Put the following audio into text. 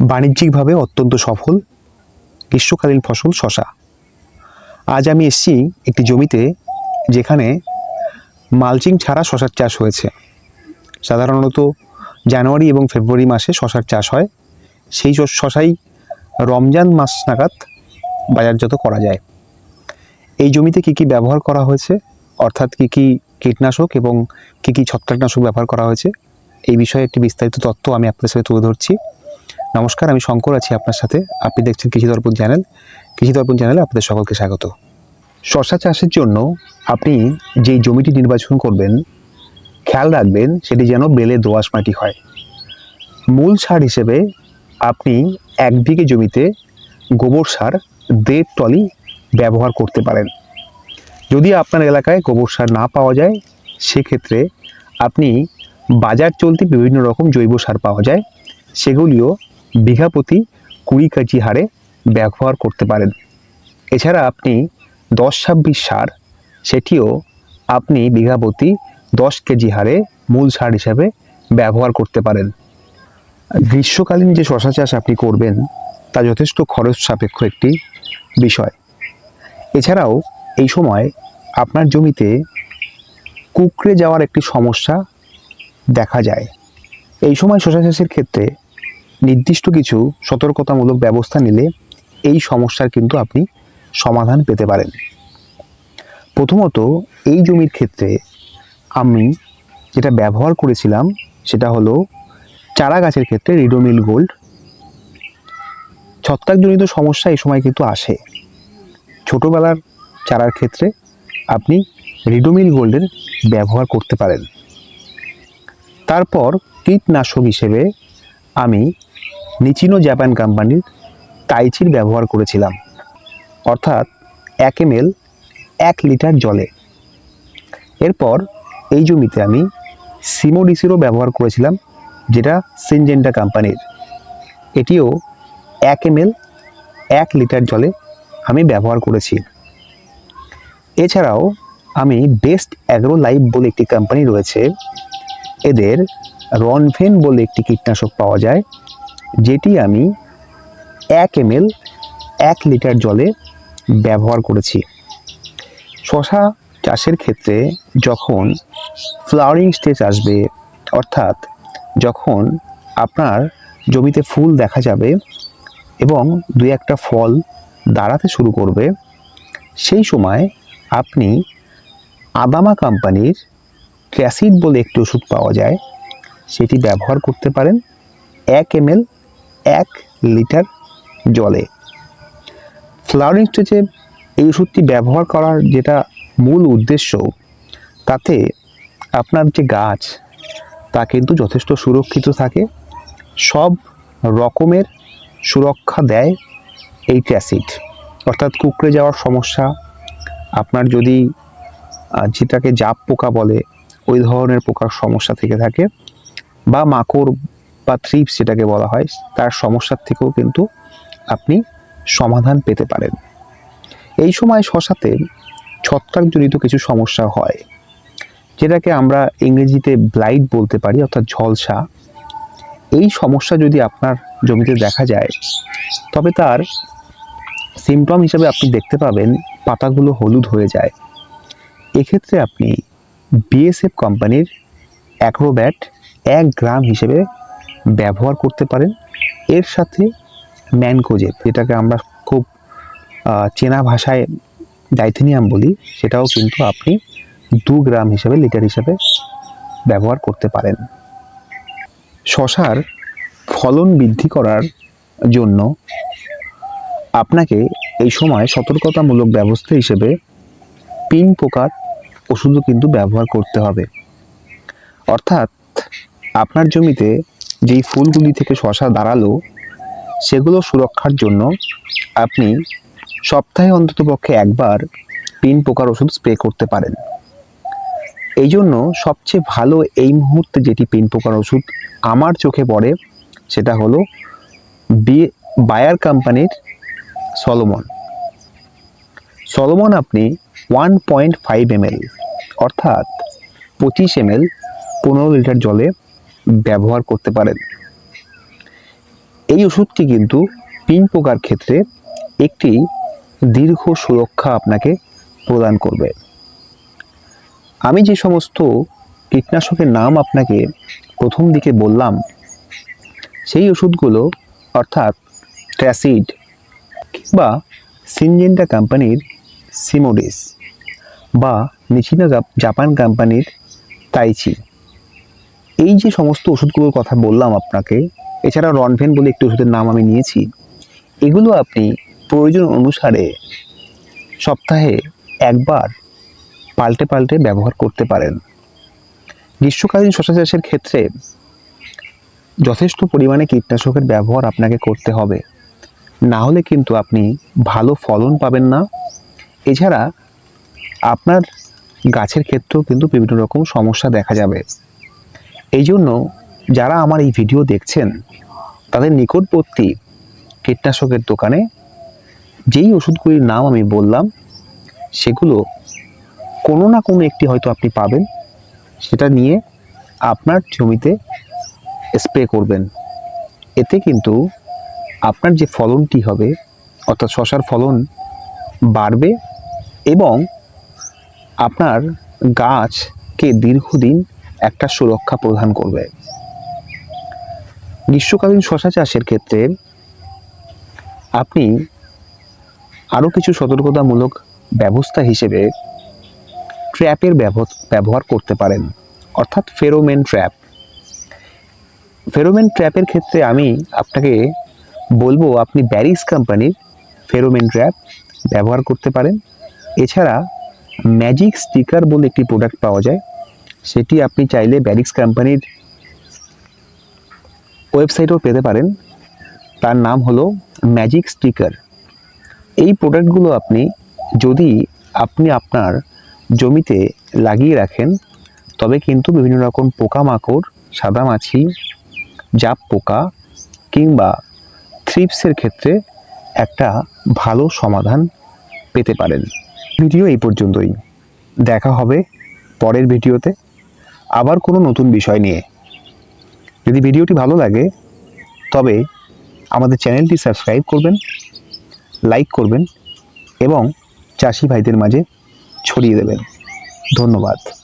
বাণিজ্যিকভাবে অত্যন্ত সফল গ্রীষ্মকালীন ফসল শশা। আজ আমি এসেছি একটি জমিতে যেখানে মালচিং ছাড়া শশার চাষ হয়েছে। সাধারণত জানুয়ারি এবং ফেব্রুয়ারি মাসে শশার চাষ হয়। সেই শশাই রমজান মাস নাগাদ বাজারজাত করা যায়। এই জমিতে কি কি ব্যবহার করা হয়েছে? অর্থাৎ কি কি কীটনাশক এবং কি কি ছত্রাকনাশক ব্যবহার করা হয়েছে? এই বিষয়ে একটি বিস্তারিত তথ্য আমি আপনাদের সাথে তুলে ধরছি। নমস্কার, আমি শঙ্কর আছি আপনার সাথে। আপনি দেখছেন কৃষি দর্পণ চ্যানেল। কৃষি দর্পণ চ্যানেলে আপনাদের সকলকে স্বাগত। শশা চাষের জন্য আপনি যেই জমিটি নির্বাচন করবেন, খেয়াল রাখবেন সেটি যেন বেলে দোআঁশ মাটি হয়। মূল সার হিসেবে আপনি এক বিঘে জমিতে গোবর সার দেড় টলি ব্যবহার করতে পারেন। যদি আপনার এলাকায় গোবর সার না পাওয়া যায়, সেক্ষেত্রে আপনি বাজার চলতি বিভিন্ন রকম জৈব সার পাওয়া যায়। সেগুলিও বিঘা প্রতি কুড়ি কেজি হারে ব্যবহার করতে পারেন। এছাড়া আপনি দশ ছাব্বিশ সার, সেটিও আপনি বিঘা প্রতি দশ কেজি হারে মূল সার হিসাবে ব্যবহার করতে পারেন। গ্রীষ্মকালীন যে শশা চাষ আপনি করবেন, তা যথেষ্ট খরচ সাপেক্ষ একটি বিষয়। এছাড়াও এই সময় আপনার জমিতে কুকড়ে যাওয়ার একটি সমস্যা দেখা যায়। এই সময় শশা চাষের ক্ষেত্রে নির্দিষ্ট কিছু সতর্কতামূলক ব্যবস্থা নিলে এই সমস্যার কিন্তু আপনি সমাধান পেতে পারেন। প্রথমত, এই জমির ক্ষেত্রে আমি যেটা ব্যবহার করেছিলাম সেটা হলো চারা গাছের ক্ষেত্রে রিডোমিল গোল্ড। ছত্রাকজনিত সমস্যা এই সময় কিন্তু আসে। ছোটোবেলার চারার ক্ষেত্রে আপনি রিডোমিল গোল্ডের ব্যবহার করতে পারেন। তারপর কীটনাশক হিসেবে আমি নিচিনো জাপান কোম্পানির তাইচির ব্যবহার করেছিলাম। অর্থাৎ এক এম এক লিটার জলে। এরপর এই জমিতে আমি সিমোডিসিরও ব্যবহার করেছিলাম, যেটা সিনজেন্টা কোম্পানির। এটিও এক এম এক লিটার জলে আমি ব্যবহার করেছি। এছাড়াও আমি বেস্ট অ্যাগ্রো লাইফ বলে একটি কোম্পানি রয়েছে। এদের রনভেন বলে একটি কীটনাশক পাওয়া যায়। যেটি আমি এক এম এক লিটার জলে ব্যবহার করেছি। শশা চাষের ক্ষেত্রে যখন ফ্লাওয়ারিং স্টেজ আসবে, অর্থাৎ যখন আপনার জমিতে ফুল দেখা যাবে এবং দু একটা ফল দাঁড়াতে শুরু করবে, সেই সময় আপনি আদামা কোম্পানির ক্যাসিড বলে একটি ওষুধ পাওয়া যায়। সেটি ব্যবহার করতে পারেন। এক এম এক লিটার জলে। ফ্লাওয়ারিং স্টেজে এই ওষুধটি ব্যবহার করার যেটা মূল উদ্দেশ্য, তাতে আপনার যে গাছ, তা কিন্তু যথেষ্ট সুরক্ষিত থাকে। সব রকমের সুরক্ষা দেয় এই অ্যাসিড। অর্থাৎ কুকড়ে যাওয়ার সমস্যা, আপনার যদি যেটাকে জাপ পোকা বলে, ওই ধরনের পোকার সমস্যা থেকে থাকে, বা মাকড় বা থ্রিপস যেটাকে বলা হয়, তার সমস্যার থেকেও কিন্তু আপনি সমাধান পেতে পারেন। এই সময় শশাতে ছত্রাকজনিত কিছু সমস্যা হয়, যেটাকে আমরা ইংরেজিতে ব্লাইট বলতে পারি, অর্থাৎ ঝলসা। এই সমস্যা যদি আপনার জমিতে দেখা যায়, তবে তার সিমটম হিসাবে আপনি দেখতে পাবেন পাতাগুলো হলুদ হয়ে যায়। এক্ষেত্রে আপনি বিএসএফ কোম্পানির অ্যাক্রোব্যাট এক গ্রাম হিসেবে ব্যবহার করতে পারেন। এর সাথে ম্যানকোজেব যেটাকে আমরা খুব চেনা ভাষায় ডাইথেনিয়াম বলি, সেটাও কিন্তু আপনি দু গ্রাম হিসেবে, লিটার হিসেবে ব্যবহার করতে পারেন। শশার ফলন বৃদ্ধি করার জন্য আপনাকে এই সময় সতর্কতামূলক ব্যবস্থা হিসেবে পিন পোকার ওষুধও কিন্তু ব্যবহার করতে হবে। অর্থাৎ আপনার জমিতে যেই ফুলগুলি থেকে শশা দাঁড়াল, সেগুলো সুরক্ষার জন্য আপনি সপ্তাহে অন্ততপক্ষে একবার পিন পোকার ওষুধ স্প্রে করতে পারেন। এই জন্য সবচেয়ে ভালো এই মুহূর্তে যেটি পিন পোকার ওষুধ আমার চোখে পড়ে, সেটা হলো বি, বায়ার কোম্পানির সলোমন। সলোমন আপনি ওয়ান পয়েন্ট ফাইভ এমএল অর্থাৎ পঁচিশ এমএল পনেরো লিটার জলে ব্যবহার করতে পারেন। এই ওষুধটি কিন্তু পিন পোকার ক্ষেত্রে একটি দীর্ঘ সুরক্ষা আপনাকে প্রদান করবে। আমি যে সমস্ত কীটনাশকের নাম আপনাকে প্রথম দিকে বললাম, সেই ওষুধগুলো অর্থাৎ ট্র্যাসিড বা সিনজেন্টা কোম্পানির সিমোডিস বা নিচিনা জাপান কোম্পানির তাইচি এই যে সমস্ত ওষুধগুলোর কথা বললাম আপনাকে এছাড়া রনভেন বলে একটি ওষুধের নাম আমি নিয়েছি, এগুলো আপনি প্রয়োজন অনুসারে সপ্তাহে একবার পাল্টে পাল্টে ব্যবহার করতে পারেন। গ্রীষ্মকালীন শশা চাষের ক্ষেত্রে যথেষ্ট পরিমাণে কীটনাশকের ব্যবহার আপনাকে করতে হবে। না হলে কিন্তু আপনি ভালো ফলন পাবেন না। এছাড়া আপনার গাছের ক্ষেত্রেও কিন্তু বিভিন্ন রকম সমস্যা দেখা যাবে। এই জন্য যারা আমার এই ভিডিও দেখছেন, তাদের নিকটবর্তী কীটনাশকের দোকানে যেই ওষুধগুলির নাম আমি বললাম, সেগুলো কোনো না কোনো একটি হয়তো আপনি পাবেন। সেটা নিয়ে আপনার জমিতে স্প্রে করবেন। এতে কিন্তু আপনার যে ফলনটি হবে, অর্থাৎ শশার ফলন বাড়বে এবং আপনার গাছকে দীর্ঘদিন একটা সুরক্ষা প্রদান করবে। গ্রীষ্মকালীন শশা চাষের ক্ষেত্রে আপনি আরও কিছু সতর্কতামূলক ব্যবস্থা হিসেবে ট্র্যাপের ব্যবহার করতে পারেন। অর্থাৎ ফেরোমেন ট্র্যাপ। ফেরোমেন ট্র্যাপের ক্ষেত্রে আমি আপনাকে বলব, আপনি ব্যারিক্স কোম্পানির ফেরোমেন ট্র্যাপ ব্যবহার করতে পারেন। এছাড়া ম্যাজিক স্টিকার বলে একটি প্রোডাক্ট পাওয়া যায় সেটি আপনি চাইলে ব্যারিক্স কোম্পানির ওয়েবসাইটেও পেতে পারেন। তার নাম হলো ম্যাজিক স্টিকার এই প্রোডাক্টগুলো আপনি যদি আপনি আপনার জমিতে লাগিয়ে রাখেন, তবে কিন্তু বিভিন্ন রকম পোকামাকড় সাদামাছি জাপ পোকা কিংবা থ্রিপসের ক্ষেত্রে একটা ভালো সমাধান পেতে পারেন। ভিডিও এই পর্যন্তই। দেখা হবে পরের ভিডিওতে। আবার কোনো নতুন বিষয় নিয়ে। যদি ভিডিওটি ভালো লাগে, তবে আমাদের চ্যানেলটি সাবস্ক্রাইব করবেন, লাইক করবেন এবং চাষি ভাইদের মাঝে ছড়িয়ে দেবেন। ধন্যবাদ।